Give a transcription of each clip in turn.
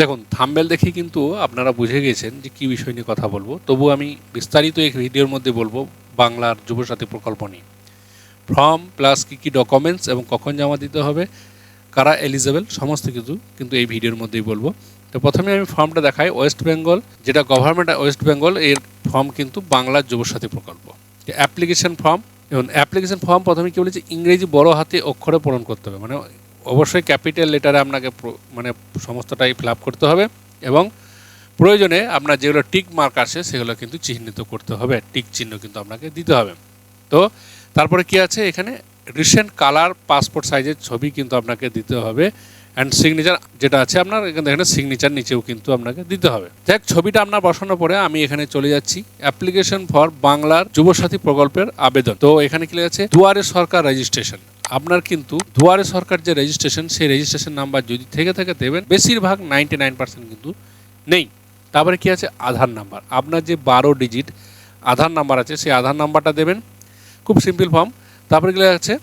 দেখুন থাম্বেল দেখে কিন্তু আপনারা বুঝে গেছেন যে কী বিষয় নিয়ে কথা বলব। তবু আমি বিস্তারিত এই ভিডিওর মধ্যে বলব বাংলার যুবসাথী প্রকল্প নিয়ে। ফর্ম প্লাস কী কী ডকুমেন্টস এবং কখন জমা দিতে হবে, কারা এলিজেবল সমস্ত কিছু কিন্তু এই ভিডিওর মধ্যেই বলব। তো প্রথমে আমি ফর্মটা দেখাই ওয়েস্ট বেঙ্গল যেটা গভর্নমেন্ট ওয়েস্ট বেঙ্গল এর ফর্ম কিন্তু বাংলার যুবসাথী প্রকল্প। অ্যাপ্লিকেশন ফর্ম এবং অ্যাপ্লিকেশন ফর্ম প্রথমে কী বলেছে, ইংরেজি বড় হাতে অক্ষরে পূরণ করতে হবে। মানে অবশ্যই ক্যাপিটাল লেটারে আপনাকে মানে সমস্তটাই ফিল করতে হবে এবং প্রয়োজনে আপনার যেগুলো টিক মার্ক আছে সেগুলো কিন্তু চিহ্নিত করতে হবে। টিক চিহ্ন কিন্তু আপনাকে দিতে হবে। তো তারপরে কি আছে? এখানে রিসেন্ট কালার পাসপোর্ট সাইজের ছবি কিন্তু আপনাকে দিতে হবে অ্যান্ড সিগনেচার যেটা আছে আপনার, এখানে এখানে সিগনেচার নিচেও কিন্তু আপনাকে দিতে হবে। দেখ, ছবিটা আপনার বসানোর পরে আমি এখানে চলে যাচ্ছি। অ্যাপ্লিকেশন ফর বাংলার যুবসাথী প্রকল্পের আবেদন। তো এখানে কি আছে? দুয়ারে সরকার রেজিস্ট্রেশন আপনার কিন্তু দুয়ারে সরকার যে রেজিস্ট্রেশন সেই রেজিস্ট্রেশন নাম্বার যদি থেকে থেকে দেবেন, বেশিরভাগ নাইনটি নাইন পার্সেন্ট কিন্তু নেই। তারপরে কি আছে? আধার নাম্বার আপনার যে বারো ডিজিট আধার নাম্বার আছে, সেই আধার নাম্বারটা দেবেন। খুব সিম্পল ফর্ম তারপরে গেলে আছে?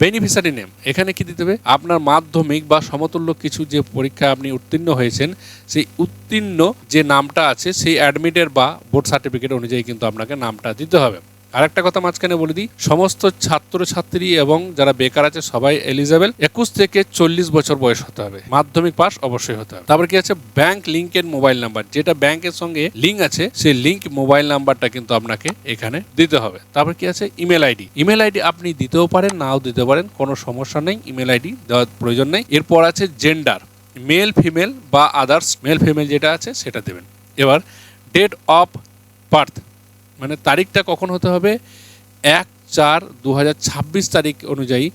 বেনিফিশিয়ারি নেম এখানে কি দিতে হবে? আপনার মাধ্যমিক বা সমতুল্য কিছু যে পরীক্ষায় আপনি উত্তীর্ণ হয়েছেন, সেই উত্তীর্ণ যে নামটা আছে, সেই অ্যাডমিটের বা বোর্ড সার্টিফিকেট অনুযায়ী কিন্তু আপনাকে নামটা দিতে হবে। আরেকটা কথা মাঝখানে বলে দিই, সমস্ত ছাত্রছাত্রী এবং যারা বেকার আছে সবাই এলিজেবল একুশ থেকে চল্লিশ বছর বয়স হতে হবে। মাধ্যমিক পাস অবশ্যই হতে হবে। তারপর কি আছে? ব্যাংক লিঙ্কের মোবাইল নাম্বার যেটা ব্যাংকের সঙ্গে লিঙ্ক আছে, সেই লিঙ্ক মোবাইল নাম্বারটা কিন্তু আপনাকে এখানে দিতে হবে। তারপর কি আছে? ইমেল আইডি ইমেল আইডি আপনি দিতেও পারেন, নাও দিতে পারেন, কোনো সমস্যা নেই ইমেল আইডি দেওয়ার প্রয়োজন নেই। এরপর আছে জেন্ডার মেল ফিমেল বা আদার্স মেল ফিমেল যেটা আছে সেটা দেবেন। এবার ডেট অফ বার্থ মানে তারিখটা কখন হতে হবে? এক চার দু তারিখ অনুযায়ী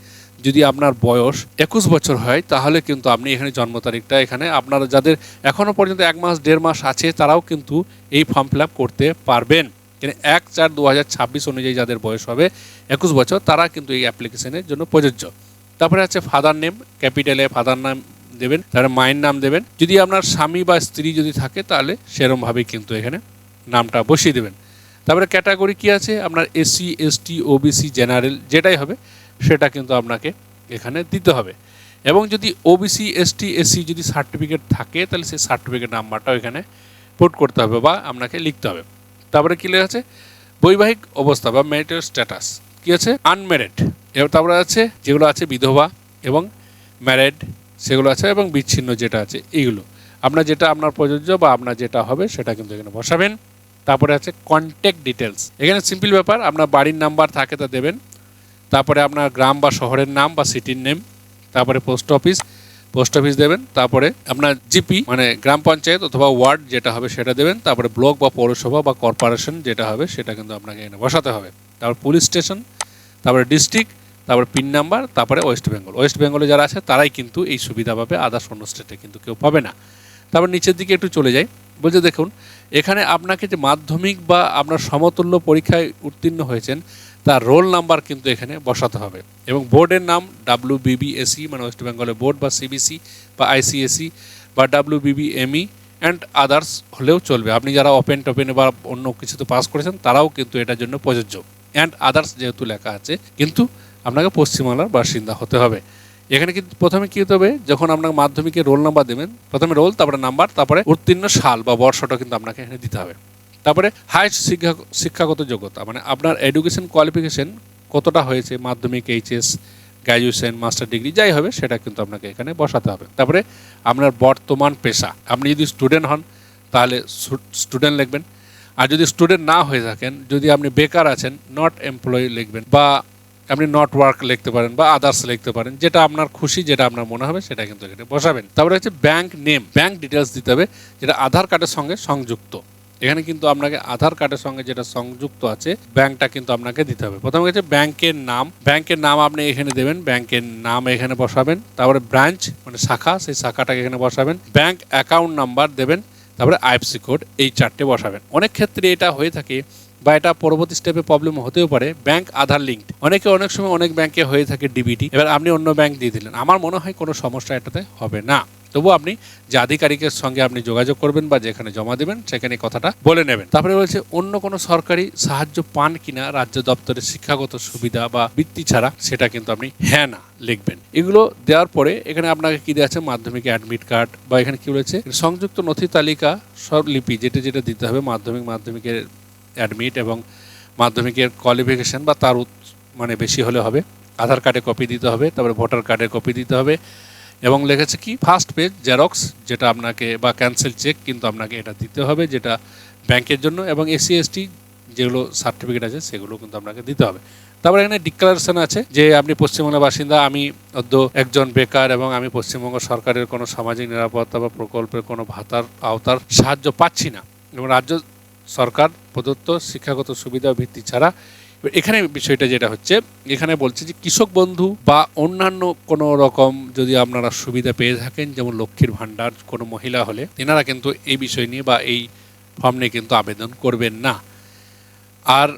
যদি আপনার বয়স একুশ বছর হয়, তাহলে কিন্তু আপনি এখানে জন্ম তারিখটা এখানে আপনারা যাদের এখনও পর্যন্ত এক মাস, দেড় মাস আছে, তারাও কিন্তু এই ফর্ম ফিল করতে পারবেন। কিন্তু এক চার দু অনুযায়ী যাদের বয়স হবে একুশ বছর, তারা কিন্তু এই অ্যাপ্লিকেশনের জন্য প্রযোজ্য। তারপরে আছে ফাদার নেম ক্যাপিটালে ফাদার নাম দেবেন, তারপরে মায়ের নাম দেবেন। যদি আপনার স্বামী বা স্ত্রী যদি থাকে, তাহলে সেরমভাবেই কিন্তু এখানে নামটা বসিয়ে দেবেন। তারপরে ক্যাটাগরি কি আছে? আপনার এসসি এসটি ওবিসি জেনারেল যেটাই হবে, সেটা কিন্তু আপনাকে এখানে দিতে হবে। এবং যদি ওবিসি এসটি এসসি যদি সার্টিফিকেট থাকে, তাহলে সেই সার্টিফিকেট নাম্বারটাও এখানে পুট করতে হবে বা আপনাকে লিখতে হবে। তারপরে কী লেখা আছে? বৈবাহিক অবস্থা বা ম্যারিটাল স্ট্যাটাস কি আছে? আনম্যারিড এবার তারপরে আছে, যেগুলো আছে বিধবা এবং ম্যারেড সেগুলো আছে এবং বিচ্ছিন্ন যেটা আছে, এইগুলো। আপনার যেটা আপনার প্রযোজ্য বা আপনার যেটা হবে, সেটা কিন্তু এখানে বসাবেন। তারপরে আছে কন্ট্যাক্ট ডিটেলস এখানে সিম্পল ব্যাপার, আপনার বাড়ির নাম্বার থাকে তা দেবেন। তারপরে আপনার গ্রাম বা শহরের নাম বা সিটির নেম তারপরে পোস্ট অফিস পোস্ট অফিস দেবেন। তারপরে আপনার জিপি মানে গ্রাম পঞ্চায়েত অথবা ওয়ার্ড যেটা হবে সেটা দেবেন। তারপরে ব্লক বা পৌরসভা বা কর্পোরেশন যেটা হবে সেটা কিন্তু আপনাকে এখানে বসাতে হবে। তারপর পুলিশ স্টেশন তারপরে ডিস্ট্রিক্ট তারপরে পিন নাম্বার তারপরে ওয়েস্ট বেঙ্গল ওয়েস্ট বেঙ্গলে যারা আছে, তারাই কিন্তু এই সুবিধা পাবে। আদার্স অন্য স্টেটে কিন্তু কেউ পাবে না। তারপর নিচের দিকে একটু চলে যাই। বলছে, দেখুন, এখানে আপনাকে যে মাধ্যমিক বা আপনার সমতুল্য পরীক্ষায় উত্তীর্ণ হয়েছেন, তার রোল নাম্বার কিন্তু এখানে বসাতে হবে এবং বোর্ডের নাম ডাব্লিউ বিবিএসি মানে ওয়েস্ট বেঙ্গলের বোর্ড বা সিবিসি বা আইসিএসি বা ডাব্লিউ বিবিএমই অ্যান্ড আদার্স হলেও চলবে। আপনি যারা ওপেন টোপেন বা অন্য কিছুতে পাস করেছেন, তারাও কিন্তু এটার জন্য প্রযোজ্য। অ্যান্ড আদার্স যেহেতু লেখা আছে, কিন্তু আপনাকে পশ্চিমবাংলার বাসিন্দা হতে হবে। এখানে কিন্তু প্রথমে কী হতে হবে? যখন আপনার মাধ্যমিকে রোল নাম্বার দেবেন, প্রথমে রোল তারপরে নাম্বার তারপরে উত্তীর্ণ সাল বা বর্ষটা কিন্তু আপনাকে এখানে দিতে হবে। তারপরে হায়েস্ট শিক্ষা, শিক্ষাগত যোগ্যতা মানে আপনার এডুকেশন কোয়ালিফিকেশন কতটা হয়েছে, মাধ্যমিক এইচএস গ্র্যাজুয়েশন মাস্টার ডিগ্রি যাই হবে, সেটা কিন্তু আপনাকে এখানে বসাতে হবে। তারপরে আপনার বর্তমান পেশা, আপনি যদি স্টুডেন্ট হন, তাহলে স্টুডেন্ট লিখবেন। আর যদি স্টুডেন্ট না হয়ে থাকেন, যদি আপনি বেকার আছেন নট এমপ্লয়ি লিখবেন, বা আপনি নট ওয়ার্ক লিখতে পারেন বা আদার্স লিখতে পারেন, যেটা আপনার খুশি, যেটা আপনার মনে হবে, সেটা কিন্তু এখানে বসাবেন। তারপরে হচ্ছে ব্যাংক নেম ব্যাংক ডিটেলস দিতে হবে, যেটা আধার কার্ডের সঙ্গে সংযুক্ত। এখানে কিন্তু আপনাকে আধার কার্ডের সঙ্গে যেটা সংযুক্ত আছে, ব্যাংকটা কিন্তু আপনাকে দিতে হবে। প্রথমে হচ্ছে ব্যাংকের নাম ব্যাংকের নাম আপনি এখানে দেবেন, ব্যাংকের নাম এখানে বসাবেন, তারপরে ব্রাঞ্চ মানে শাখা, সেই শাখাটাকে এখানে বসাবেন ব্যাংক অ্যাকাউন্ট নাম্বার দেবেন, তারপরে আইএফসি কোড এই চারটে বসাবেন। অনেক ক্ষেত্রে এটা হয়ে থাকে বা এটা পরবর্তী স্টেপে প্রবলেম হতেও পারে ব্যাংক আধার লিঙ্ক অনেকে অনেক সময় অনেক ব্যাংকে হয়ে থাকে ডিবিটি এবার আপনি অন্য ব্যাংক দিয়ে দিলেন। আমার মনে হয় কোনো সমস্যা এটাতে হবে না। তবু আপনি যে আধিকারিকের সঙ্গে আপনি যোগাযোগ করবেন বা যেখানে জমা দেবেন, সেখানে কথাটা বলে নেবেন। তারপরে বলেছে, অন্য কোনো সরকারি সাহায্য পান কিনা রাজ্য দপ্তরের শিক্ষাগত সুবিধা বা বৃত্তি ছাড়া, সেটা কিন্তু আপনি হ্যাঁ না লিখবেন। এগুলো দেওয়ার পরে এখানে আপনাকে কি দেওয়া আছে? মাধ্যমিক অ্যাডমিট কার্ড বা এখানে কি রয়েছে সংযুক্ত নথি তালিকা সব লিপি যেটা যেটা দিতে হবে মাধ্যমিক, মাধ্যমিকের অ্যাডমিট এবং মাধ্যমিকের কোয়ালিফিকেশন বা তার মানে বেশি হলে হবে। আধার কার্ডে কপি দিতে হবে, তারপরে ভোটার কার্ডের কপি দিতে হবে এবং লেগেছে কি? ফার্স্ট পেজ জেরক্স যেটা আপনাকে, বা ক্যান্সেল চেক কিন্তু আপনাকে এটা দিতে হবে, যেটা ব্যাংকের জন্য এবং এসসি এসটি যেগুলো সার্টিফিকেট আছে, সেগুলো কিন্তু আপনাকে দিতে হবে। তারপরে এখানে ডিক্লারেশন আছে যে আপনি পশ্চিমবঙ্গের বাসিন্দা, আমি অদ্য একজন বেকার এবং আমি পশ্চিমবঙ্গ সরকারের কোনো সামাজিক নিরাপত্তা বা প্রকল্পের কোনো ভাতার আওতার সাহায্য পাচ্ছি না এবং রাজ্য সরকার, প্রদত্ত শিক্ষাগত সুবিধা ভিত্তি ছাড়া। এখানে বিষয়টা যেটা হচ্ছে, এখানে বলছে যে কৃষক বন্ধু বা অন্যান্য কোনো রকম যদি আপনারা সুবিধা পেয়ে থাকেন, যেমন লক্ষ্মীর ভাণ্ডার কোনো মহিলা হলে, তেনারা কিন্তু এই বিষয় নিয়ে বা এই ফর্ম নিয়ে কিন্তু আবেদন করবেন না। আর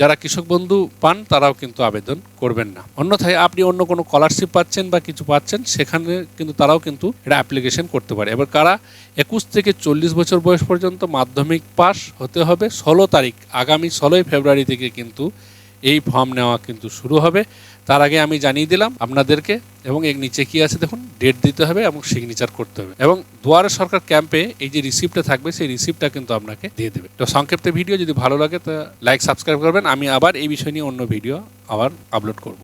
যারা কৃষক বন্ধু পান, তারাও কিন্তু আবেদন করবেন না। অন্যথায় আপনি অন্য কোনো স্কলারশিপ পাচ্ছেন বা কিছু পাচ্ছেন, সেখানে কিন্তু তারাও কিন্তু এটা অ্যাপ্লিকেশন করতে পারে। এবার কারা একুশ থেকে চল্লিশ বছর বয়স পর্যন্ত মাধ্যমিক পাস হতে হবে, ষোলো তারিখ, আগামী ষোলোই ফেব্রুয়ারি থেকে কিন্তু এই ফর্ম নেওয়া কিন্তু শুরু হবে। তার আগে আমি জানিয়ে দিলাম আপনাদেরকে এবং এর নিচে কি আছে দেখুন ডেট দিতে হবে এবং সিগনেচার করতে হবে। এবং দুয়ারে সরকার ক্যাম্পে এই যে রিসিপ্টটা থাকবে, সেই রিসিপ্টটা কিন্তু আপনাকে দিয়ে দেবে। তো সংক্ষিপ্ত ভিডিও যদি ভালো লাগে, তা লাইক সাবস্ক্রাইব করবেন। আমি আবার এই বিষয় নিয়ে অন্য ভিডিও আবার আপলোড করব।